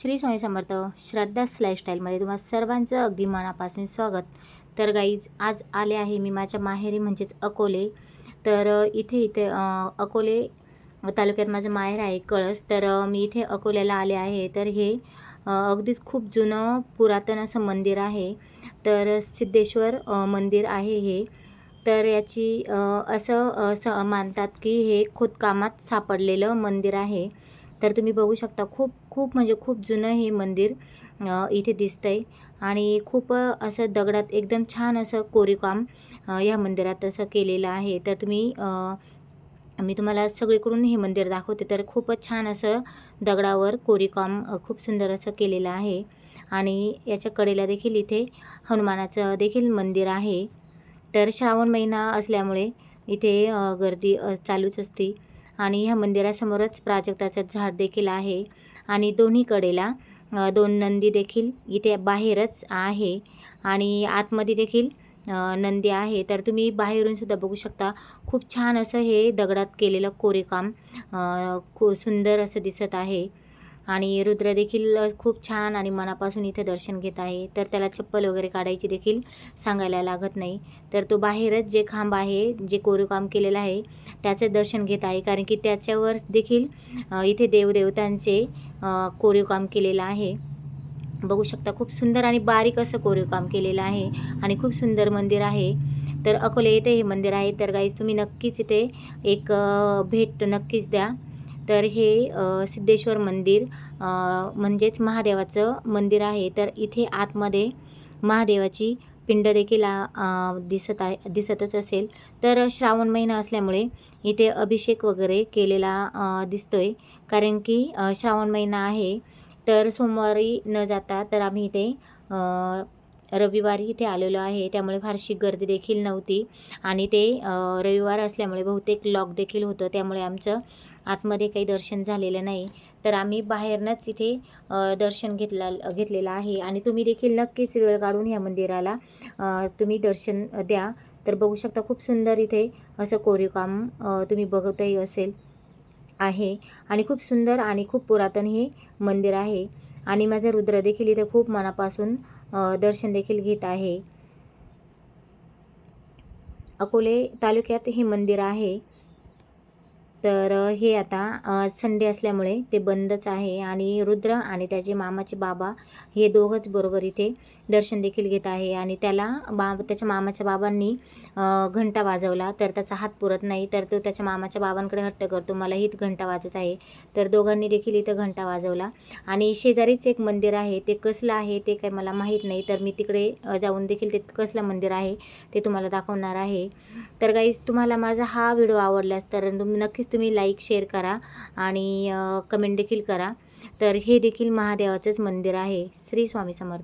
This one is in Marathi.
श्री स्वामी समर्थ श्रद्धाच लाईफस्टाईलमध्ये तुम्हा सर्वांचं अगदी मनापासून स्वागत. तर गाईज आज आले आहे मी माझ्या माहेरी म्हणजेच अकोले. तर इथे इथे अकोले तालुक्यात माझं माहेर आहे कळस. तर मी इथे अकोल्याला आले आहे. तर हे अगदीच खूप जुनं पुरातन असं मंदिर आहे. तर सिद्धेश्वर मंदिर आहे हे. तर याची असं असं स मानतात की हे खोदकामात सापडलेलं मंदिर आहे. तर तुम्ही बघू शकता खूप खूप म्हणजे खूप जुनं हे मंदिर इथे इथे दिसतंय. आणि खूप असं दगडात एकदम छान असं कोरीवकाम या मंदिरात असं केलेलं आहे. तर तुम्ही मी तुम्हाला सगळीकडून हे मंदिर दाखवते. तर खूपच छान असं दगडावर कोरीवकाम खूप सुंदर असं केलेलं आहे. आणि याच्या कडेला देखील इथे हनुमानाचं देखील मंदिर आहे. तर श्रावण महिना असल्यामुळे इथे गर्दी चालूच असते. आणि ह्या मंदिरासमोरच प्राजक्ताचं झाड देखील आहे. आणि दोन्ही कडेला दोन नंदी देखील इथे बाहेरच आहे आणि आतमध्ये देखील नंदी आहे. तर तुम्ही बाहेरून सुद्धा बघू शकता खूप छान असं हे दगडात केलेलं कोरीकाम खूप खू सुंदर असं दिसत आहे. आणि रुद्र देखील खूप छान आणि मनापासून इथे दर्शन घेत आहे. तर त्याला चप्पल वगैरे काढायची देखील सांगायला लागत नाही. तर तो बाहेरच जे खांब आहे जे कोरीवकाम केलेलं आहे त्याचं दर्शन घेत आहे. कारण की त्याच्यावर देखील इथे देवदेवतांचे कोरीवकाम केलेलं आहे. बघू शकता खूप सुंदर आणि बारीक असं कोरीवकाम केलेलं आहे आणि खूप सुंदर मंदिर आहे. तर अकोले येथे हे मंदिर आहे. तर गाईज तुम्ही नक्कीच इथे एक भेट नक्कीच द्या. तर हे सिद्धेश्वर मंदिर म्हणजेच महादेवाचं मंदिर आहे. तर इथे आतमध्ये महादेवाची पिंड देखील आ- दिसत आहे दिसतच असेल. तर श्रावण महिना असल्यामुळे इथे अभिषेक वगैरे केलेला दिसतो दिसतोय. कारण की श्रावण महिना आहे. तर सोमवारी न जाता तर आम्ही इथे रविवारी इथे आलेलो आहे. त्यामुळे फारशी गर्दी देखील नव्हती. आणि ते रविवार असल्यामुळे बहुतेक लॉक देखील होतं. त्यामुळे आमचं आतमध्ये काही दर्शन झालेलं नाही. तर आम्ही बाहेरनंच इथे दर्शन घेतला घेतलेलं आहे. आणि तुम्ही देखील नक्कीच वेळ काढून ह्या मंदिराला तुम्ही दर्शन द्या. तर बघू शकता खूप सुंदर इथे असं कोरीवकाम तुम्ही बघतही असेल आहे. आणि खूप सुंदर आणि खूप पुरातन हे मंदिर आहे. आणि माझा रुद्र देखील इथे खूप मनापासून दर्शन देखील घेत आहे. अकोले तालुक्यात हे मंदिर आहे. तर हे आता संडे असल्यामुळे ते बंदच आहे आणि रुद्र आणि त्याचे मामाचे बाबा हे दोघंच बरोबर इथे दर्शन देखील घेत आहे आणि त्याला बा त्याच्या मामाच्या बाबांनी घंटा वाजवला तर त्याचा हात पुरत नाही. तर तो त्याच्या मामाच्या बाबांकडे हट्ट करतो मला हीच घंटा वाजत आहे. तर दोघांनी देखील इथं घंटा वाजवला. आणि शेजारीच एक मंदिर आहे ते कसलं आहे ते काही मला माहीत नाही. तर मी तिकडे जाऊन देखील ते कसलं मंदिर आहे ते तुम्हाला दाखवणार आहे. तर काहीच तुम्हाला माझा हा व्हिडिओ आवडल्यास तर तुम्ही नक्कीच तुम्ही लाईक शेअर करा आणि कमेंट देखील करा. तर हे देखील महादेवाचंच मंदिर आहे. श्री स्वामी समर्थ